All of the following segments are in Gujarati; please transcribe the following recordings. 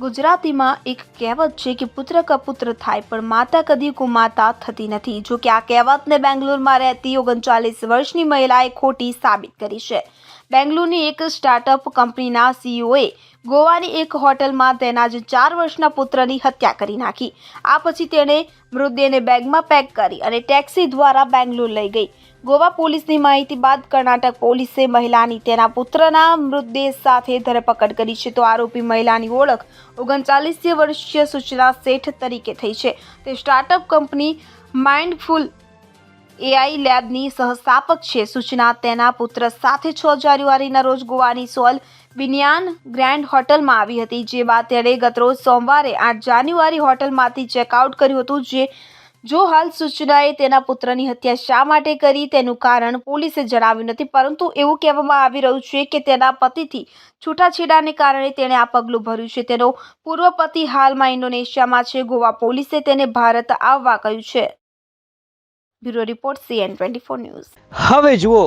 ગુજરાતીમાં એક કહેવત છે કે પુત્ર કપુત્ર થાય પણ માતા કદી કુમાતા થતી નથી. જો કે આ કહેવતને બેંગ્લોરમાં રહેતી ઓગણચાલીસ વર્ષની મહિલાએ ખોટી સાબિત કરી છે. બેંગ્લોરની એક સ્ટાર્ટઅપ કંપનીના સીઈઓએ ગોવાની એક હોટલમાં તેના જ ચાર વર્ષના પુત્રની હત્યા કરી નાખી. આ પછી તેણે મૃતદેહને બેગમાં પેક કરી અને ટેક્સી દ્વારા બેંગ્લોર લઈ ગઈ. ગોવા પોલીસની માહિતી બાદ કર્ણાટક પોલીસે મહિલાની તેના પુત્રના મૃતદેહ સાથે ધરપકડ કરી છે તો આરોપી મહિલાની ઓળખ ઓગણચાલીસ વર્ષીય સૂચના શેઠ તરીકે થઈ છે. તે સ્ટાર્ટઅપ કંપની માઇન્ડફુલ એઆઈ લેબની સહસ્થાપક છે. સૂચના તેના પુત્ર સાથે છ જાન્યુઆરીના રોજ ગોવાની સોલ બિનિયાન ગ્રેન્ડ હોટલમાં આવી હતી, જે બાદ તેણે ગતરોજ સોમવારે આઠ જાન્યુઆરી હોટલમાંથી ચેકઆઉટ કર્યું હતું, જે જો હાલ સૂચનાએ તેના પુત્રની હત્યા શા માટે કરી તેનું કારણ પોલીસે જણાવ્યું નથી, પરંતુ એવું કહેવામાં આવી રહ્યું છે કે તેના પતિથી છૂટાછેડાને કારણે તેણે આ પગલું ભર્યું છે. તેનો પૂર્વ પતિ હાલમાં ઇન્ડોનેશિયામાં છે. ગોવા પોલીસે તેને ભારત આવવા કહ્યું છે. Bureau report, CN twenty four news. હવે જુઓ,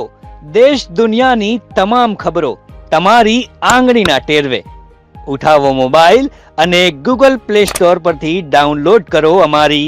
દેશ દુનિયાની તમામ ખબરો તમારી આંગળીના ટેરવે. ઉઠાવો મોબાઈલ અને ગૂગલ પ્લે સ્ટોર પરથી ડાઉનલોડ કરો અમારી